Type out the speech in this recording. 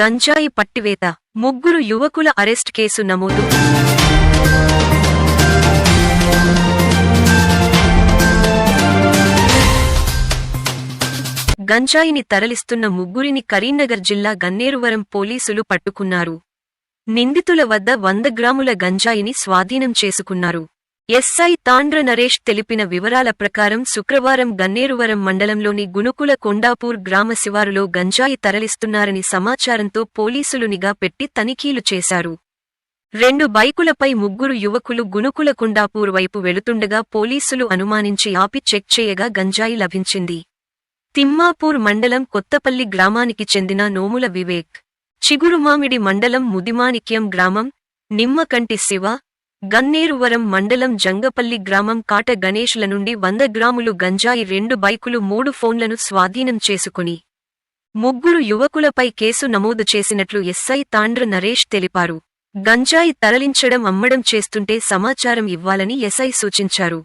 గంజాయి పట్టివేత. ముగ్గురు యువకుల అరెస్ట్ కేసు నమోదు. గంజాయిని తరలిస్తున్న ముగ్గురిని కరీంనగర్ జిల్లా గన్నేరువరం పోలీసులు పట్టుకున్నారు. నిందితుల వద్ద వంద గ్రాముల గంజాయిని స్వాధీనం చేసుకున్నారు. ఎస్ఐ తాండ్ర నరేష్ తెలిపిన వివరాల ప్రకారం శుక్రవారం గన్నేరువరం మండలంలోని గునుకుల కొండాపూర్ గ్రామ శివారులో గంజాయి తరలిస్తున్నారని సమాచారంతో పోలీసులు నిఘా పెట్టి తనిఖీలు చేశారు. రెండు బైకులపై ముగ్గురు యువకులు గునుకుల కొండాపూర్ వైపు వెళుతుండగా పోలీసులు అనుమానించి ఆపి చెక్ చేయగా గంజాయి లభించింది. తిమ్మాపూర్ మండలం కొత్తపల్లి గ్రామానికి చెందిన నోముల వివేక్. చిగురుమామిడి మండలం ముదిమాణిక్యం గ్రామం నిమ్మకంటి శివ గన్నేరువరం మండలం జంగపల్లి గ్రామం కాట గణేష్ల నుండి వంద గ్రాములు గంజాయి రెండు బైకులు మూడు ఫోన్లను స్వాధీనం చేసుకుని ముగ్గురు యువకులపై కేసు నమోదు చేసినట్లు ఎస్ఐ తాండ్ర నరేష్ తెలిపారు. గంజాయి తరలించడం అమ్మడం చేస్తుంటే సమాచారం ఇవ్వాలని ఎస్ఐ సూచించారు.